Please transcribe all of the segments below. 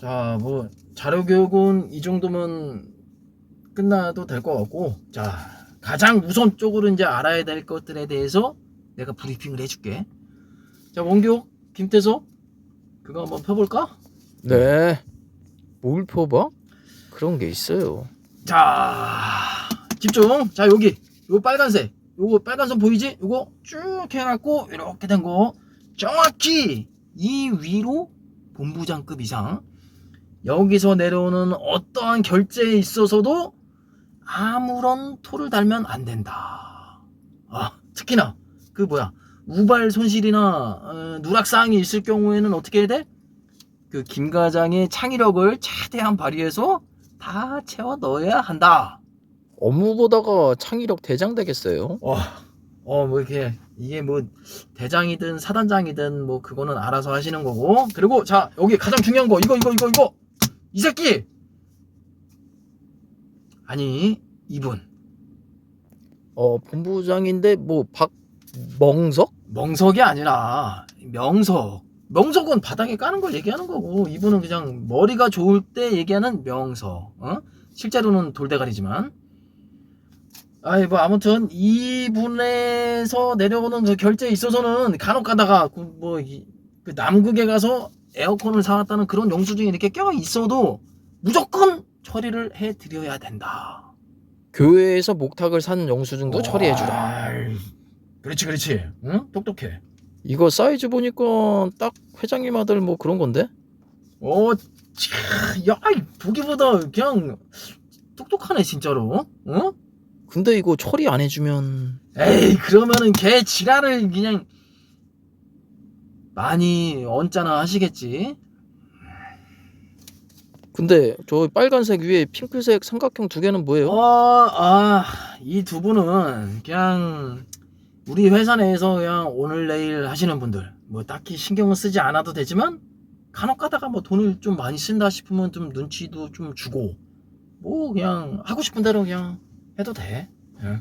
자, 뭐 자료 교육은 이 정도면 끝나도 될 것 같고, 자 가장 우선적으로 이제 알아야 될 것들에 대해서 내가 브리핑을 해줄게. 자, 원교 김태서 그거 한번 펴볼까? 네. 뭘 펴봐? 그런 게 있어요. 자, 집중. 자, 여기 요 빨간색, 요거 빨간 선 보이지? 요거 쭉 해갖고 이렇게 된 거 정확히 이 위로 본부장급 이상 여기서 내려오는 어떠한 결제에 있어서도 아무런 토를 달면 안 된다. 아, 특히나 그 뭐야 우발 손실이나 어, 누락 사항이 있을 경우에는 어떻게 해야 돼? 그 김과장의 창의력을 최대한 발휘해서 다 채워 넣어야 한다. 업무 보다가 창의력 대장 되겠어요. 어, 어, 뭐 이렇게 이게 뭐 대장이든 사단장이든 뭐 그거는 알아서 하시는 거고. 그리고 자 여기 가장 중요한 거 이거 이거 이거 이거 이 새끼 아니 이분 어, 본부장인데 뭐 박멍석? 멍석이 아니라 명석. 명석은 바닥에 까는 걸 얘기하는 거고 이분은 그냥 머리가 좋을 때 얘기하는 명석. 어? 실제로는 돌대가리지만. 아이 뭐 아무튼 이분에서 내려오는 그 결제에 있어서는 간혹 가다가 그뭐그 남극에 가서 에어컨을 사왔다는 그런 영수증이 이렇게 껴 있어도 무조건 처리를 해 드려야 된다. 교회에서 목탁을 산 영수증도 처리해주라. 그렇지 그렇지. 응? 똑똑해. 이거 사이즈 보니까 딱 회장님 아들 뭐 그런 건데? 어, 참, 야, 이 보기보다 그냥 똑똑하네 진짜로. 어? 근데 이거 처리 안 해주면 에이, 그러면은 걔 지랄을 그냥 많이 언짢아 하시겠지. 근데 저 빨간색 위에 핑크색 삼각형 두 개는 뭐예요? 어, 아, 이 두 분은 그냥 우리 회사 내에서 그냥 오늘 내일 하시는 분들 뭐 딱히 신경을 쓰지 않아도 되지만 간혹 가다가 뭐 돈을 좀 많이 쓴다 싶으면 좀 눈치도 좀 주고 뭐 그냥 하고 싶은 대로 그냥 해도 돼. 예.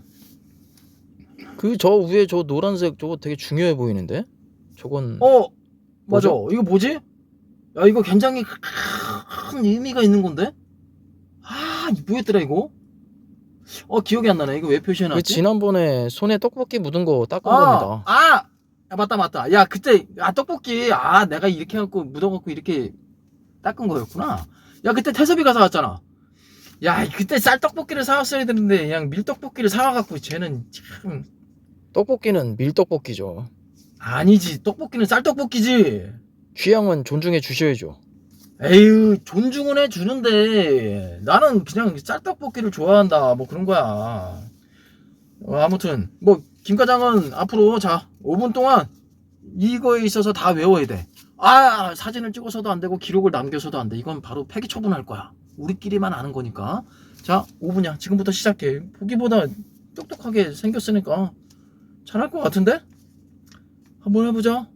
그 저 위에 저 노란색 저거 되게 중요해 보이는데? 저건 어, 맞아. 뭐죠? 이거 뭐지? 야, 이거 굉장히 큰 의미가 있는 건데? 아, 이 뭐였더라, 이거? 어, 기억이 안 나네. 이거 왜 그 표시해놨지? 지난번에 손에 떡볶이 묻은 거 닦은 아, 겁니다. 아! 야, 맞다, 맞다. 야, 그때, 아, 떡볶이, 아, 내가 이렇게 해갖고, 묻어갖고 이렇게 닦은 거였구나. 야, 그때 태섭이가 사왔잖아. 야, 그때 쌀떡볶이를 사왔어야 되는데, 그냥 밀떡볶이를 사와갖고, 쟤는 참. 떡볶이는 밀떡볶이죠. 아니지, 떡볶이는 쌀떡볶이지. 취향은 존중해 주셔야죠. 에휴 존중은 해주는데 나는 그냥 쌀떡볶이를 좋아한다. 뭐 그런 거야. 어, 아무튼 뭐 김 과장은 앞으로 자 5분 동안 이거에 있어서 다 외워야 돼아 사진을 찍어서도 안 되고 기록을 남겨서도 안 돼. 이건 바로 폐기 처분할 거야. 우리끼리만 아는 거니까. 자 5분이야. 지금부터 시작해. 보기보다 똑똑하게 생겼으니까 잘할 것 같은데 한번 해보자